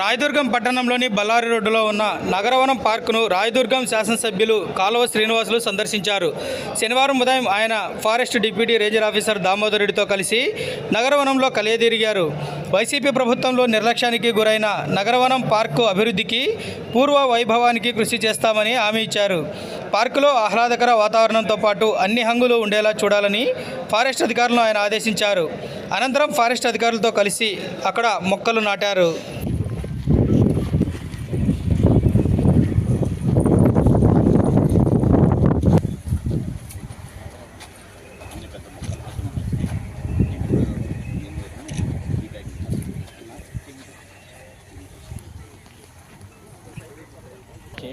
రాయదుర్గం పట్టణంలోని బళ్ళారి రోడ్డులో ఉన్న నగరవనం పార్కును రాయదుర్గం శాసనసభ్యులు కాలువ శ్రీనివాసులు సందర్శించారు. శనివారం ఉదయం ఆయన forest deputy ranger officer Damodar రెడ్డితో కలిసి నగరవనంలో కలియదీరిగారు వైసీపీ ప్రభుత్వంలో నిర్లక్ష్యానికి గురైన నగరవనం పార్కు అభివృద్ధికి పూర్వ వైభవానికి కృషి చేస్తామని హామీ ఇచ్చారు. పార్కులో ఆహ్లాదకర వాతావరణంతో పాటు అన్ని హంగులు ఉండేలా చూడాలని ఫారెస్ట్ అధికారులను ఆయన ఆదేశించారు. అనంతరం ఫారెస్ట్ అధికారులతో కలిసి అక్కడ మొక్కలు నాటారు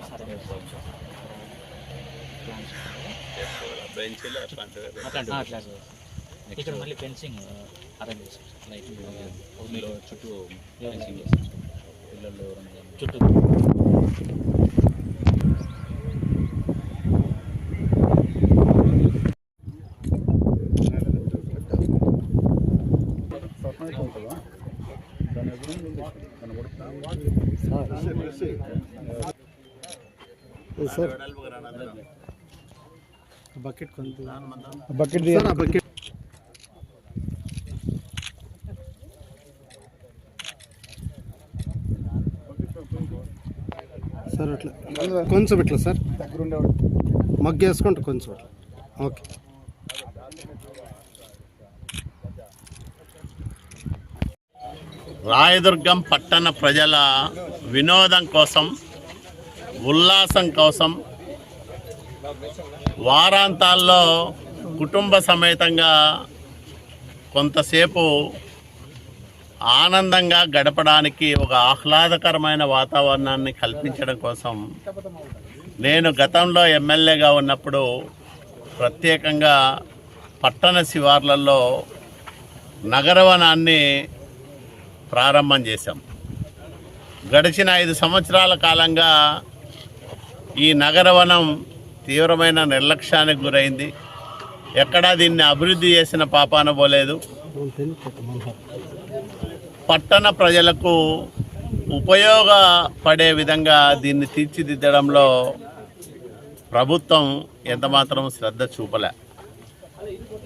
అట్లాంటి అట్లా ఇక్కడ మళ్ళీ ఫెన్సింగ్ అరేంజ్ ఊర్లో చుట్టూ. ఫెన్సింగ్ పిల్లలు కానీ. సార్ బకెట్ కొంత బకెట్ సార్ ఆ బకెట్ సార్ అట్లా. కొంచెం ఇట్లా సార్ మగ్గు వేసుకుంటా కొంచెం అట్లా. ఓకే రాయదుర్గం పట్టణ ప్రజల వినోదం కోసం ఉల్లాసం కోసం వారాంతాల్లో కుటుంబ సమేతంగా కొంతసేపు ఆనందంగా గడపడానికి ఒక ఆహ్లాదకరమైన వాతావరణాన్ని కల్పించడం కోసం నేను గతంలో ఎమ్మెల్యేగా ఉన్నప్పుడు ప్రత్యేకంగా పట్టణ శివార్లలో నగరవనాన్ని ప్రారంభం చేశాం. గడిచిన ఐదు సంవత్సరాల కాలంగా ఈ నగరవనం తీవ్రమైన నిర్లక్ష్యానికి గురైంది. ఎక్కడా దీన్ని అభివృద్ధి చేసిన పాపాన పోలేదు. పట్టణ ప్రజలకు ఉపయోగపడే విధంగా దీన్ని తీర్చిదిద్దడంలో ప్రభుత్వం ఎంతమాత్రం శ్రద్ధ చూపలే.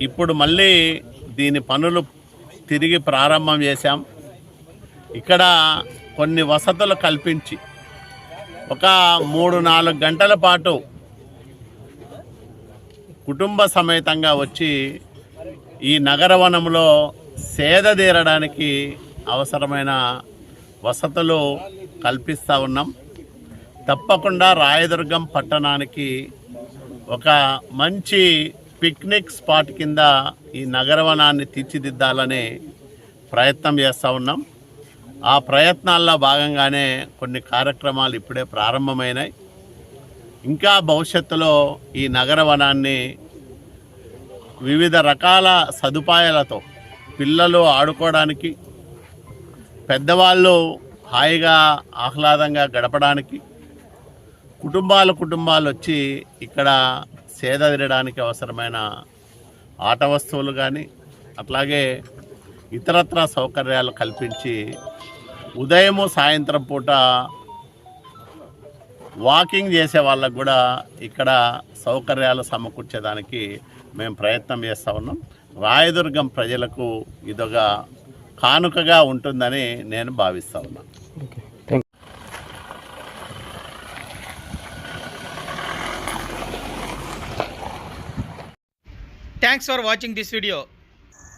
ఇప్పుడు మళ్ళీ దీని పనులు తిరిగి ప్రారంభం చేశాం. ఇక్కడ కొన్ని వసతులు కల్పించి ఒక మూడు నాలుగు గంటల పాటు కుటుంబ సమేతంగా వచ్చి ఈ నగరవనంలో సేద తీరడానికి అవసరమైన వసతులు కల్పిస్తూ ఉన్నాం. తప్పకుండా రాయదుర్గం పట్టణానికి ఒక మంచి పిక్నిక్ స్పాట్ కింద ఈ నగరవనాన్ని తీర్చిదిద్దాలని ప్రయత్నం చేస్తూ ఉన్నాం. ఆ ప్రయత్నాల్లో భాగంగానే కొన్ని కార్యక్రమాలు ఇప్పుడే ప్రారంభమైనాయి. ఇంకా భవిష్యత్తులో ఈ నగరవనాన్ని వివిధ రకాల సదుపాయాలతో పిల్లలు ఆడుకోవడానికి పెద్దవాళ్ళు హాయిగా ఆహ్లాదంగా గడపడానికి కుటుంబాలు కుటుంబాలు వచ్చి ఇక్కడ సేద తీరడానికి అవసరమైన ఆట వస్తువులు కానీ అట్లాగే ఇతరత్ర సౌకర్యాలు కల్పించి ఉదయము సాయంత్రం పూట వాకింగ్ చేసే వాళ్ళకు కూడా ఇక్కడ సౌకర్యాలు సమకూర్చేదానికి మేము ప్రయత్నం చేస్తూ ఉన్నాం. రాయదుర్గం ప్రజలకు ఇదొక కానుకగా ఉంటుందని నేను భావిస్తూ ఉన్నాను thanks for watching this video